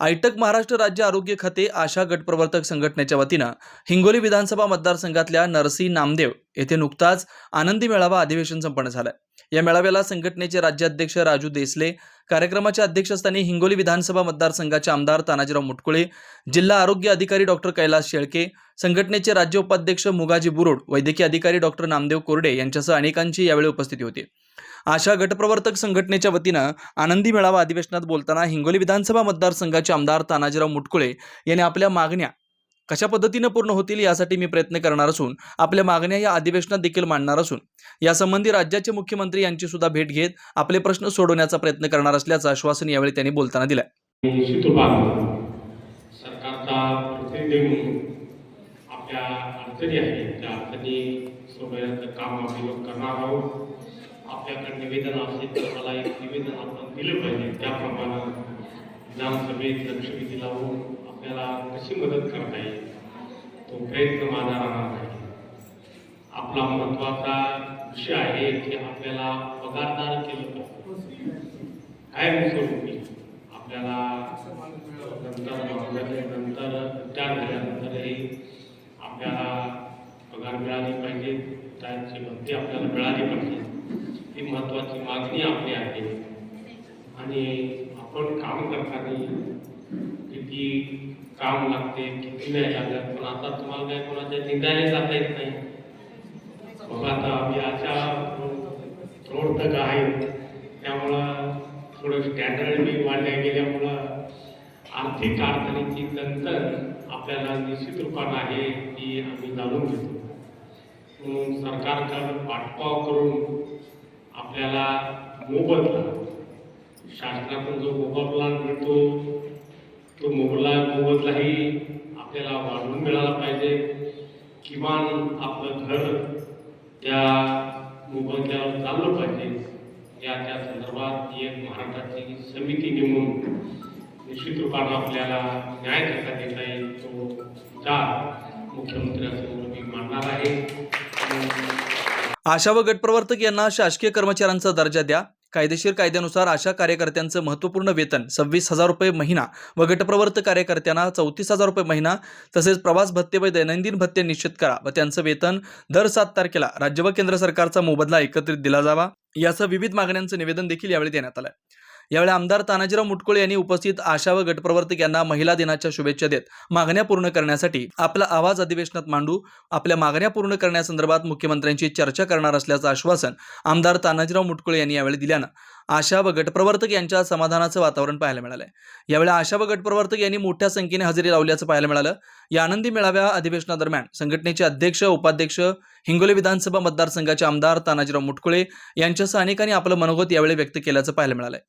आयटक महाराष्ट्र राज्य आरोग्य खाते आशा गटप्रवर्तक संघटनेच्या वतीनं हिंगोली विधानसभा मतदारसंघातल्या नरसी नामदेव येथे नुकताच आनंदी मेळावा अधिवेशन संपन्न झालं. या मेळाव्याला संघटनेचे राज्याध्यक्ष राजू देसले कार्यक्रमाच्या अध्यक्षस्थानी हिंगोली विधानसभा मतदारसंघाचे आमदार तानाजीराव मुटकुळे जिल्हा आरोग्य अधिकारी डॉक्टर कैलास शेळके संघटनेचे राज्य उपाध्यक्ष मुगाजी बुरुड वैद्यकीय अधिकारी डॉक्टर नामदेव कोरडे यांच्यासह अनेकांची यावेळी उपस्थिती होती. अशा गटप्रवर्तक संघटनेच्या वतीनं आनंदी मेळावा अधिवेशनात बोलताना हिंगोली विधानसभा मतदारसंघाचे आमदार तानाजीराव मुटकुळे यांनी आपल्या मागण्या कशा पद्धतीनं पूर्ण होतील यासाठी मी प्रयत्न करणार असून आपल्या मागण्या या अधिवेशनात देखील मांडणार असून यासंबंधी राज्याचे मुख्यमंत्री यांची सुद्धा भेट घेत आपले प्रश्न सोडवण्याचा प्रयत्न करणार असल्याचं आश्वासन यावेळी त्यांनी बोलताना दिलं आपल्या अडचणी आहेत त्या अडचणी सोडवण्याचं काम आम्ही करणार आहोत. आपल्याकडे निवेदन असेल तर मला एक निवेदन आपण दिलं पाहिजे. त्याप्रमाणे विधानसभेत लक्षवेधी लावून आपल्याला कशी मदत करता येईल तो प्रयत्न माझा राहणार नाही आपला महत्त्वाचा विषय आहे की आपल्याला पगारदार केलं पाहिजे. काय स्वरूपी आपल्याला नंतर नंतर विचार झाल्यानंतरही आपल्याला पगार मिळाली पाहिजे त्याची भत्ती आपल्याला मिळाली पाहिजे ही महत्वाची मागणी आपली आहे. आणि आपण काम करताना किती काम लागते किती नाही लागत पण आता तुम्हाला काय कोणाच्या निघायला जाता येत नाही. बघा आता आम्ही अशा रोड तक आहेत त्यामुळं थोडं स्टँडर्ड बी वाढल्या गेल्यामुळं आर्थिक अडचणीची नंतर आपल्याला निश्चित रूपानं आहे ती आम्ही जाणून घेतो. म्हणून सरकारकडं पाठपाव करून आपल्याला मोबदला. शासनातून जो मोबदला मिळतो तो मोबदला मोबदलाही आपल्याला वाढवून मिळाला पाहिजे. किमान आपलं घर त्या मोबदल्यावर चाललं पाहिजे. या त्या संदर्भात एक महाराष्ट्राची समिती नेमून निश्चित रूपानं आपल्याला न्याय कसा देता येईल तो विचार मुख्यमंत्र्यांसमोर मी मांडणार आहे. आशा व गटप्रवर्तक यांना शासकीय कर्मचाऱ्यांचा दर्जा द्या. कायदेशीर कायद्यानुसार आशा कार्यकर्त्यांचं महत्त्वपूर्ण वेतन सव्वीस हजार रुपये महिना व गटप्रवर्तक कार्यकर्त्यांना चौतीस हजार रुपये महिना तसेच प्रवास भत्ते व दैनंदिन भत्ते निश्चित करा व त्यांचं वेतन दर सात तारखेला राज्य व केंद्र सरकारचा मोबदला एकत्रित दिला जावा. यासह विविध मागण्यांचं निवेदन देखील यावेळी देण्यात आलं यावेळी आमदार तानाजीराव मुटकुळे यांनी उपस्थित आशा व गटप्रवर्तक यांना महिला दिनाच्या शुभेच्छा देत मागण्या पूर्ण करण्यासाठी आपला आवाज अधिवेशनात मांडू आपल्या मागण्या पूर्ण करण्यासंदर्भात मुख्यमंत्र्यांची चर्चा करणार असल्याचं आश्वासन आमदार तानाजीराव मुटकुळे यांनी यावेळी दिल्यानं आशा व गटप्रवर्तक यांच्या समाधानाचं वातावरण पाहायला मिळालंय. यावेळी आशा व गटप्रवर्तक यांनी मोठ्या संख्येने हजेरी लावल्याचं पाहायला मिळालं. या आनंदी मेळाव्या अधिवेशनादरम्यान संघटनेचे अध्यक्ष उपाध्यक्ष हिंगोली विधानसभा मतदारसंघाचे आमदार तानाजीराव मुटकुळे यांच्यासह अनेकांनी आपलं मनोगत यावेळी व्यक्त केल्याचं पाहायला मिळालंय.